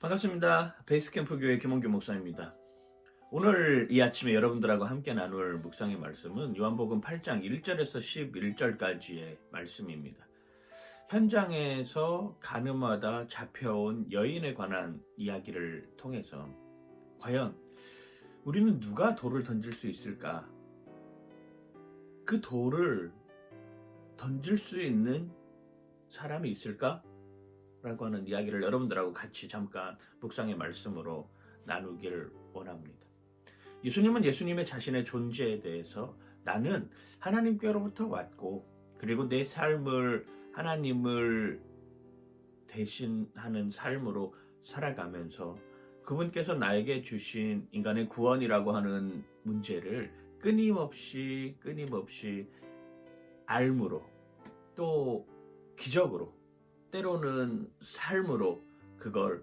반갑습니다. 베이스캠프 교회 김원규 목사입니다. 오늘 이 아침에 여러분들하고 함께 나눌 묵상의 말씀은 요한복음 8장 1절에서 11절까지의 말씀입니다. 현장에서 가늠하다 잡혀온 여인에 관한 이야기를 통해서 과연 우리는 누가 돌을 던질 수 있을까? 그 돌을 던질 수 있는 사람이 있을까? 라고 하는 이야기를 여러분들하고 같이 잠깐 묵상의 말씀으로 나누길 원합니다. 예수님은 예수님의 자신의 존재에 대해서 나는 하나님께로부터 왔고 그리고 내 삶을 하나님을 대신하는 삶으로 살아가면서 그분께서 나에게 주신 인간의 구원이라고 하는 문제를 끊임없이 끊임없이 알므로 또 기적으로 때로는 삶으로 그걸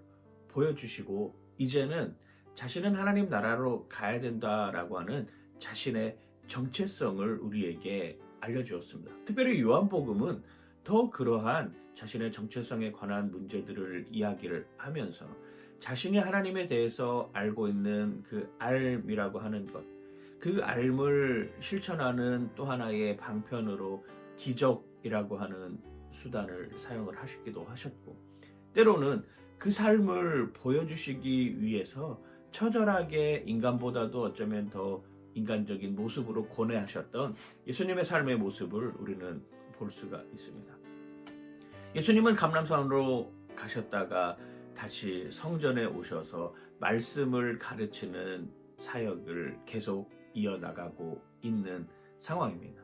보여주시고 이제는 자신은 하나님 나라로 가야 된다라고 하는 자신의 정체성을 우리에게 알려주었습니다. 특별히 요한복음은 더 그러한 자신의 정체성에 관한 문제들을 이야기를 하면서 자신이 하나님에 대해서 알고 있는 그 알이라고 하는 것, 그 알을 실천하는 또 하나의 방편으로 기적이라고 하는 수단을 사용을 하시기도 하셨고, 때로는 그 삶을 보여주시기 위해서 처절하게 인간보다도 어쩌면 더 인간적인 모습으로 고뇌하셨던 예수님의 삶의 모습을 우리는 볼 수가 있습니다. 예수님은 감람산으로 가셨다가 다시 성전에 오셔서 말씀을 가르치는 사역을 계속 이어나가고 있는 상황입니다.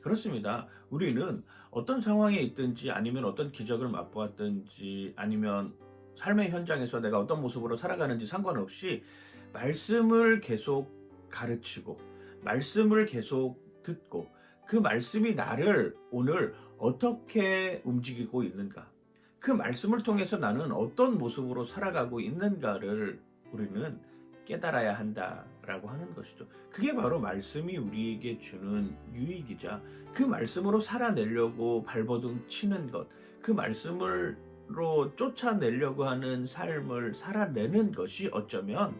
그렇습니다. 우리는 어떤 상황에 있든지 아니면 어떤 기적을 맛보았든지 아니면 삶의 현장에서 내가 어떤 모습으로 살아가는지 상관없이 말씀을 계속 가르치고 말씀을 계속 듣고 그 말씀이 나를 오늘 어떻게 움직이고 있는가 그 말씀을 통해서 나는 어떤 모습으로 살아가고 있는가를 우리는 깨달아야 한다라고 하는 것이죠. 그게 바로 말씀이 우리에게 주는 유익이자 그 말씀으로 살아내려고 발버둥 치는 것, 그 말씀으로 쫓아내려고 하는 삶을 살아내는 것이 어쩌면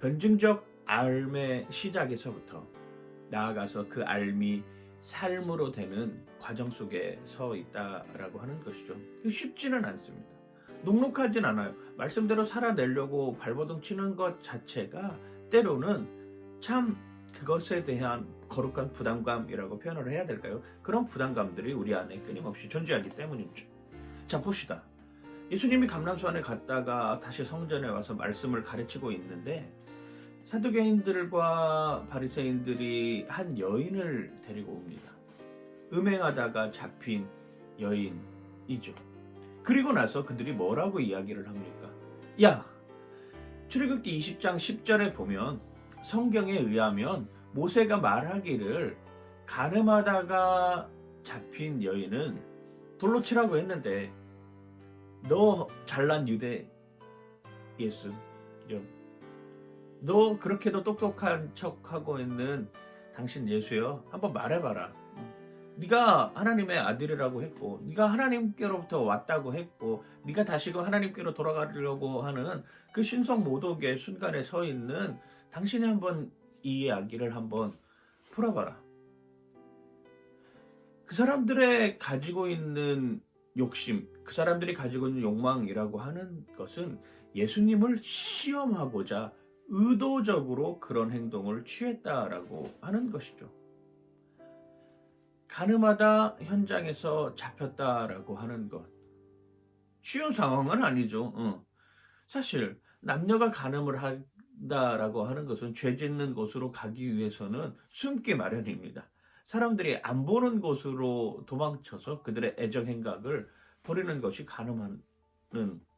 변증적 삶의 시작에서부터 나아가서 그 삶이 삶으로 되는 과정 속에 서 있다라고 하는 것이죠. 쉽지는 않습니다. 녹록하진 않아요. 말씀대로 살아내려고 발버둥 치는 것 자체가 때로는 참 그것에 대한 거룩한 부담감이라고 표현을 해야 될까요? 그런 부담감들이 우리 안에 끊임없이 존재하기 때문이죠. 자, 봅시다. 예수님이 감람산에 갔다가 다시 성전에 와서 말씀을 가르치고 있는데 사두개인들과 바리새인들이 한 여인을 데리고 옵니다. 음행하다가 잡힌 여인이죠. 그리고 나서 그들이 뭐라고 이야기를 합니까? 야, 출애굽기 20장 10절에 보면 성경에 의하면 모세가 말하기를 가늠하다가 잡힌 여인은 돌로 치라고 했는데 너 잘난 유대 예수 너 그렇게도 똑똑한 척하고 있는 당신 예수여 한번 말해봐라 네가 하나님의 아들이라고 했고 네가 하나님께로부터 왔다고 했고 네가 다시금 하나님께로 돌아가려고 하는 그 신성 모독의 순간에 서 있는 당신이 한번 이 이야기를 한번 풀어봐라 그 사람들의 가지고 있는 욕심 그 사람들이 가지고 있는 욕망이라고 하는 것은 예수님을 시험하고자 의도적으로 그런 행동을 취했다라고 하는 것이죠. 가늠하다 현장에서 잡혔다라고 하는 것. 쉬운 상황은 아니죠. 어. 사실 남녀가 가늠을 한다라고 하는 것은 죄 짓는 곳으로 가기 위해서는 숨기 마련입니다. 사람들이 안 보는 곳으로 도망쳐서 그들의 애정 행각을 버리는 것이 가늠하는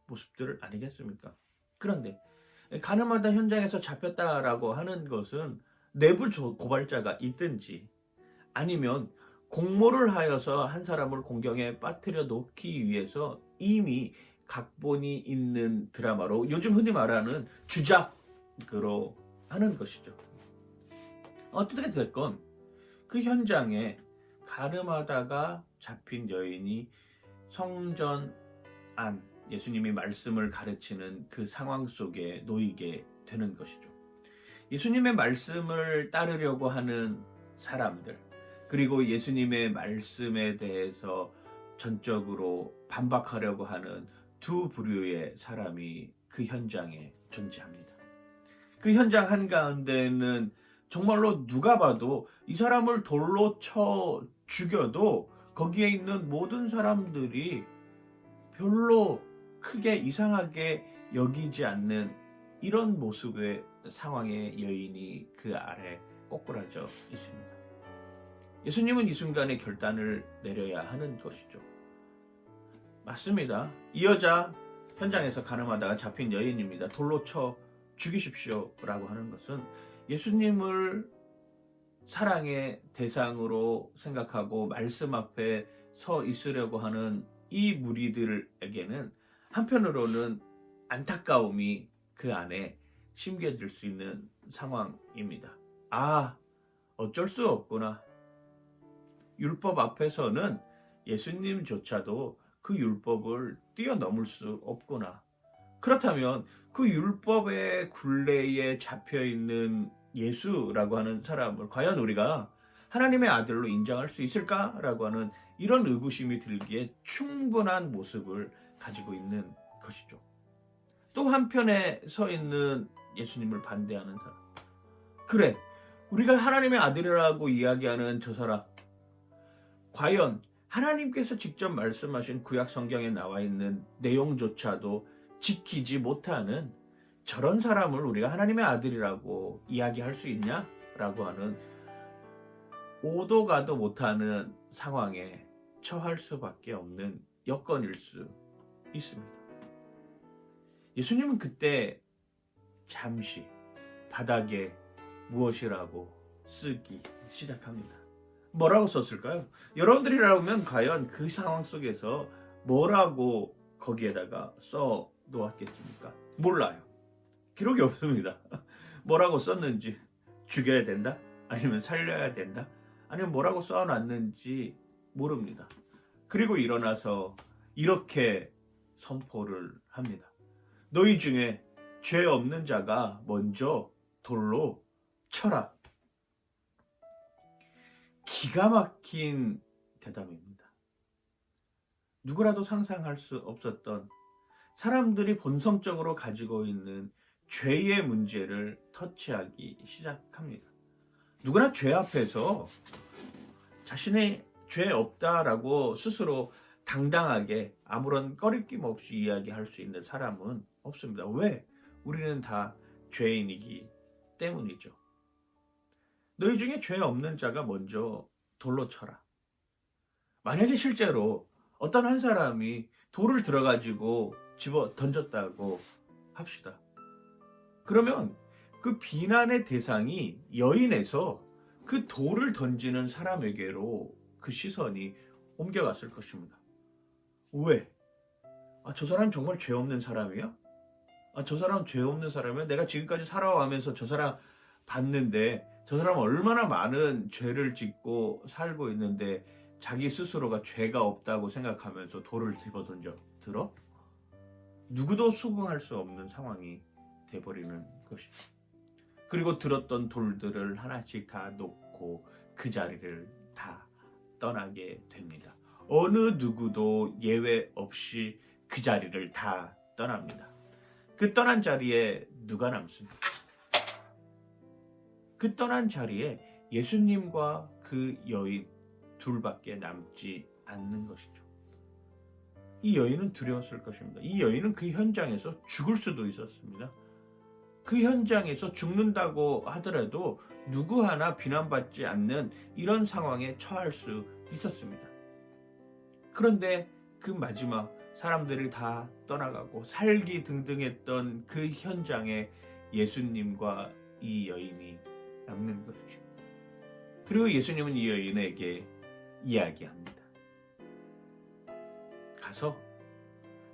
모습들 아니겠습니까? 그런데 가늠하다 현장에서 잡혔다라고 하는 것은 내부 고발자가 있든지 아니면 공모를 하여서 한 사람을 공경에 빠뜨려 놓기 위해서 이미 각본이 있는 드라마로 요즘 흔히 말하는 주작으로 하는 것이죠. 어떻게 됐건 그 현장에 가늠하다가 잡힌 여인이 성전 안 예수님이 말씀을 가르치는 그 상황 속에 놓이게 되는 것이죠. 예수님의 말씀을 따르려고 하는 사람들, 그리고 예수님의 말씀에 대해서 전적으로 반박하려고 하는 두 부류의 사람이 그 현장에 존재합니다. 그 현장 한가운데는 정말로 누가 봐도 이 사람을 돌로 쳐 죽여도 거기에 있는 모든 사람들이 별로 크게 이상하게 여기지 않는 이런 모습의 상황의 여인이 그 아래 꼬꾸라져 있습니다. 예수님은 이 순간에 결단을 내려야 하는 것이죠. 맞습니다. 이 여자 현장에서 가늠하다가 잡힌 여인입니다. 돌로 쳐 죽이십시오. 라고 하는 것은 예수님을 사랑의 대상으로 생각하고 말씀 앞에 서 있으려고 하는 이 무리들에게는 한편으로는 안타까움이 그 안에 심겨질 수 있는 상황입니다. 아, 어쩔 수 없구나. 율법 앞에서는 예수님조차도 그 율법을 뛰어넘을 수 없구나. 그렇다면 그 율법의 굴레에 잡혀 있는 예수라고 하는 사람을 과연 우리가 하나님의 아들로 인정할 수 있을까라고 하는 이런 의구심이 들기에 충분한 모습을 가지고 있는 것이죠. 또 한편에 서 있는 예수님을 반대하는 사람. 그래, 우리가 하나님의 아들이라고 이야기하는 저 사람. 과연 하나님께서 직접 말씀하신 구약 성경에 나와 있는 내용조차도 지키지 못하는 저런 사람을 우리가 하나님의 아들이라고 이야기할 수 있냐 라고 하는 오도 가도 못하는 상황에 처할 수밖에 없는 여건일 수 있습니다. 예수님은 그때 잠시 바닥에 무엇이라고 쓰기 시작합니다. 뭐라고 썼을까요? 여러분들이라면 과연 그 상황 속에서 뭐라고 거기에다가 써 놓았겠습니까? 몰라요. 기록이 없습니다. 뭐라고 썼는지 죽여야 된다? 아니면 살려야 된다? 아니면 뭐라고 써놨는지 모릅니다. 그리고 일어나서 이렇게 선포를 합니다. 너희 중에 죄 없는 자가 먼저 돌로 쳐라. 기가 막힌 대답입니다. 누구라도 상상할 수 없었던 사람들이 본성적으로 가지고 있는 죄의 문제를 터치하기 시작합니다. 누구나 죄 앞에서 자신의 죄 없다라고 스스로 당당하게 아무런 꺼리낌 없이 이야기할 수 있는 사람은 없습니다. 왜? 우리는 다 죄인이기 때문이죠. 너희 중에 죄 없는 자가 먼저 돌로 쳐라. 만약에 실제로 어떤 한 사람이 돌을 들어가지고 집어 던졌다고 합시다. 그러면 그 비난의 대상이 여인에서 그 돌을 던지는 사람에게로 그 시선이 옮겨갔을 것입니다. 왜? 아, 저 사람 정말 죄 없는 사람이야? 아, 저 사람 죄 없는 사람이야? 내가 지금까지 살아가면서 저 사람 봤는데 저 사람 얼마나 많은 죄를 짓고 살고 있는데 자기 스스로가 죄가 없다고 생각하면서 돌을 집어 던져 들어? 누구도 수긍할 수 없는 상황이 돼버리는 것이죠. 그리고 들었던 돌들을 하나씩 다 놓고 그 자리를 다 떠나게 됩니다. 어느 누구도 예외 없이 그 자리를 다 떠납니다. 그 떠난 자리에 누가 남습니까? 그 떠난 자리에 예수님과 그 여인 둘밖에 남지 않는 것이죠. 이 여인은 두려웠을 것입니다. 이 여인은 그 현장에서 죽을 수도 있었습니다. 그 현장에서 죽는다고 하더라도 누구 하나 비난받지 않는 이런 상황에 처할 수 있었습니다. 그런데 그 마지막 사람들이 다 떠나가고 살기 등등했던 그 현장에 예수님과 이 여인이 남는 것이죠. 그리고 예수님은 이 여인에게 이야기합니다. 가서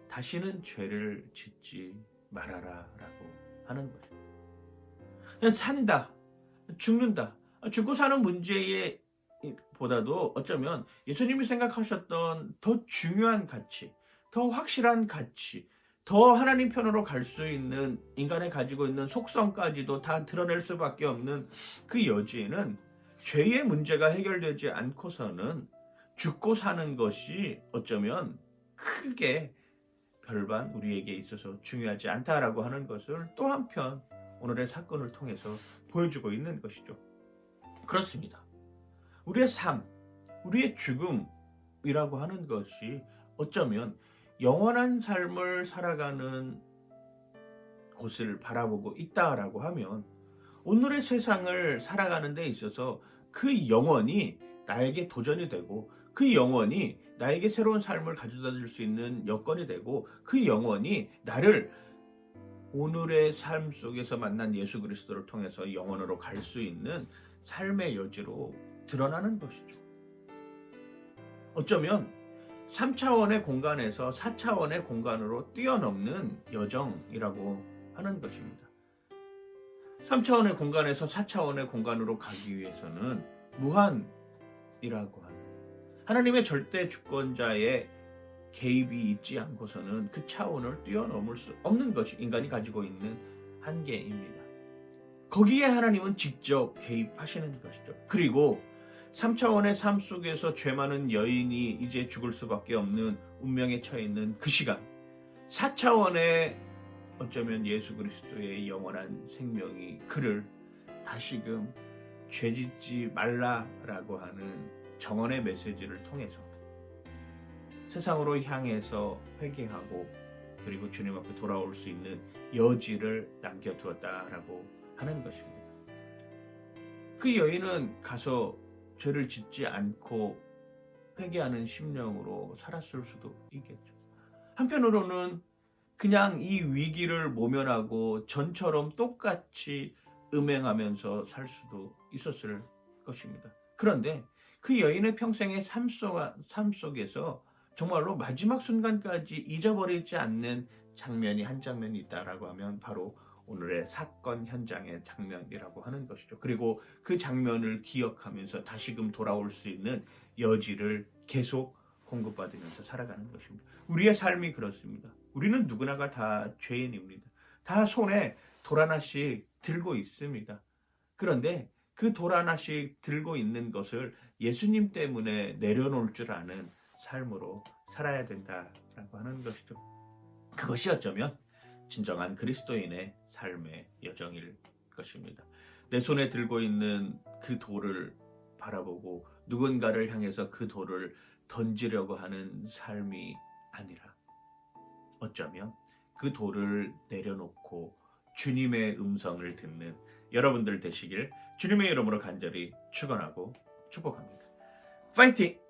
다시는 죄를 짓지 말아라 라고 하는 거죠. 그냥 산다, 죽는다, 죽고 사는 문제에 보다도 어쩌면 예수님이 생각하셨던 더 중요한 가치, 더 확실한 가치, 더 하나님 편으로 갈 수 있는 인간의 가지고 있는 속성까지도 다 드러낼 수밖에 없는 그 여지에는 죄의 문제가 해결되지 않고서는 죽고 사는 것이 어쩌면 크게 별반 우리에게 있어서 중요하지 않다라고 하는 것을 또 한편 오늘의 사건을 통해서 보여주고 있는 것이죠. 그렇습니다. 우리의 삶, 우리의 죽음이라고 하는 것이 어쩌면 영원한 삶을 살아가는 곳을 바라보고 있다라고 하면 오늘의 세상을 살아가는 데 있어서 그 영혼이 나에게 도전이 되고 그 영혼이 나에게 새로운 삶을 가져다 줄 수 있는 여건이 되고 그 영혼이 나를 오늘의 삶 속에서 만난 예수 그리스도를 통해서 영원으로 갈 수 있는 삶의 여지로 드러나는 것이죠. 어쩌면 3차원의 공간에서 4차원의 공간으로 뛰어넘는 여정이라고 하는 것입니다. 3차원의 공간에서 4차원의 공간으로 가기 위해서는 무한이라고 하는 하나님의 절대 주권자의 개입이 있지 않고서는 그 차원을 뛰어넘을 수 없는 것이 인간이 가지고 있는 한계입니다. 거기에 하나님은 직접 개입하시는 것이죠. 그리고 3차원의 삶 속에서 죄 많은 여인이 이제 죽을 수밖에 없는 운명에 처해 있는 그 시간 4차원의 어쩌면 예수 그리스도의 영원한 생명이 그를 다시금 죄짓지 말라라고 하는 정언의 메시지를 통해서 세상으로 향해서 회개하고 그리고 주님 앞에 돌아올 수 있는 여지를 남겨두었다라고 하는 것입니다. 그 여인은 가서 죄를 짓지 않고 회개하는 심령으로 살았을 수도 있겠죠. 한편으로는 그냥 이 위기를 모면하고 전처럼 똑같이 음행하면서 살 수도 있었을 것입니다. 그런데 그 여인의 평생의 삶, 속, 삶 속에서 정말로 마지막 순간까지 잊어버리지 않는 장면이 한 장면이 있다라고 하면 바로 오늘의 사건 현장의 장면이라고 하는 것이죠. 그리고 그 장면을 기억하면서 다시금 돌아올 수 있는 여지를 계속 공급받으면서 살아가는 것입니다. 우리의 삶이 그렇습니다. 우리는 누구나가 다 죄인입니다. 다 손에 돌 하나씩 들고 있습니다. 그런데 그 돌 하나씩 들고 있는 것을 예수님 때문에 내려놓을 줄 아는 삶으로 살아야 된다라고 하는 것이죠. 그것이 어쩌면 진정한 그리스도인의 삶의 여정일 것입니다. 내 손에 들고 있는 그 돌을 바라보고 누군가를 향해서 그 돌을 던지려고 하는 삶이 아니라 어쩌면 그 돌을 내려놓고 주님의 음성을 듣는 여러분들 되시길 주님의 이름으로 간절히 축원하고 축복합니다. 파이팅!